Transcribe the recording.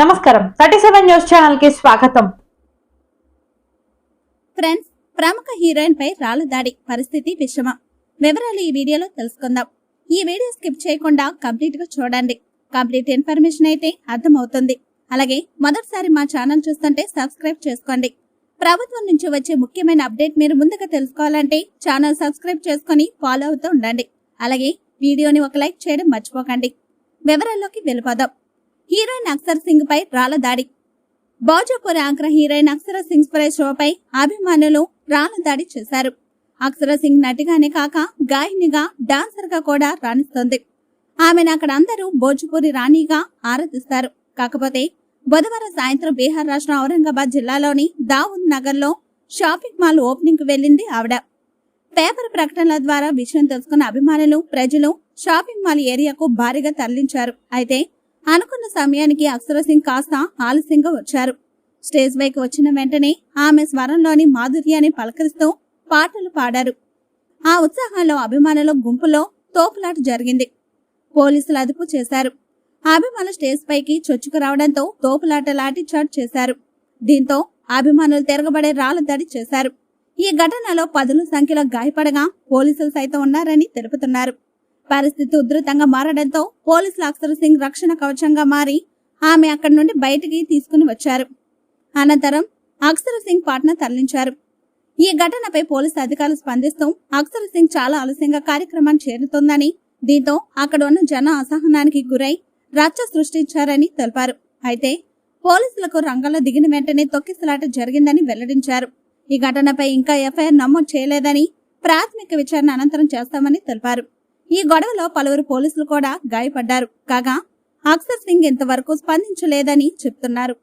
నమస్కారం. Thirty seven news ఛానల్కి స్వాగతం. ఫ్రెండ్స్ ప్రముఖ హీరోయిన్ పై రాళ్ళ దాడి పరిస్థితి విషమం. వివరాలు ఈ వీడియోలో తెలుసుకుందాం. ఈ వీడియో స్కిప్ చేయకుండా కంప్లీట్గా చూడండి. కంప్లీట్ ఇన్ఫర్మేషన్ అయితే అర్థమవుతుంది. అలాగే మొదటిసారి మా ఛానల్ చూస్తుంటే సబ్స్క్రైబ్ చేసుకోండి. ప్రభుత్వం నుంచి వచ్చే ముఖ్యమైన అప్డేట్ మీరు ముందుగా తెలుసుకోవాలంటే ఛానల్ సబ్స్క్రైబ్ చేసుకొని ఫాలో అవుతూ ఉండండి. అలాగే వీడియోని ఒక లైక్ చేయడం మర్చిపోకండి. వివరాల్లోకి వెళ్ళిపోదాం. హీరోయిన్ అక్షర్ సింగ్ పై రాళ్ళ దాడి. భోజపూర్ యాంకర్ హీరోయిన్ అక్షర సింగ్ పై షోపై అభిమానులు రాళ్ళ దాడి చేశారు. అక్షర సింగ్ నటిగానే కాక గాయనిగా డాన్సర్గా కూడా రాణిస్తోంది. ఆమెను అక్కడ అందరూ భోజ్పూరి రాణిగా ఆరాధిస్తారు. కాకపోతే బుధవారం సాయంత్రం బీహార్ రాష్ట్రం ఔరంగాబాద్ జిల్లాలోని దావుద్ నగర్లో షాపింగ్ మాల్ ఓపెనింగ్కు వెళ్ళింది ఆవిడ. పేపర్ ప్రకటనల ద్వారా విషయం తెలుసుకున్న అభిమానులు ప్రజలు షాపింగ్ మాల్ ఏరియాకు భారీగా తరలించారు. అయితే అనుకున్న సమయానికి అక్షర సింగ్ కాస్త ఆలస్యంగా వచ్చారు. స్టేజ్ పైకి వచ్చిన వెంటనే ఆమె స్వరంలోని మాధుర్యాన్ని పలకరిస్తూ పాటలు పాడారు. ఆ ఉత్సాహంలో అభిమానుల గుంపులో తోపులాట జరిగింది. పోలీసులు అదుపు చేశారు. అభిమానులు స్టేజ్ పైకి చొచ్చుకు రావడంతో తోపులాట లాఠీ చేశారు. దీంతో అభిమానులు తిరగబడే రాళ్ళ దాడి చేశారు. ఈ ఘటనలో పదుల సంఖ్యలో గాయపడగా పోలీసులు సైతం ఉన్నారని తెలుపుతున్నారు. పరిస్థితి ఉధృతంగా మారడంతో పోలీసులు అక్షర్ సింగ్ రక్షణ కవచంగా మారి ఆమె అక్కడి నుండి బయటికి తీసుకుని వచ్చారు. అనంతరం అక్షర్ సింగ్ పాట్నా తరలించారు. ఈ ఘటనపై పోలీసు అధికారులు స్పందిస్తూ అక్షర్ సింగ్ చాలా ఆలస్యంగా కార్యక్రమాన్ని చేరుతోందని దీంతో అక్కడ ఉన్న జన అసహనానికి గురై రచ్చ సృష్టించారని తెలిపారు. అయితే పోలీసులకు రంగంలో దిగిన వెంటనే తొక్కిసలాట జరిగిందని వెల్లడించారు. ఈ ఘటనపై ఇంకా ఎఫ్ఐఆర్ నమోదు చేయలేదని ప్రాథమిక విచారణ అనంతరం చేస్తామని తెలిపారు. ఈ గొడవలో పలువురు పోలీసులు కూడా గాయపడ్డారు. కాగా అక్షర్ సింగ్ ఇంతవరకు స్పందించలేదని చెప్తున్నారు.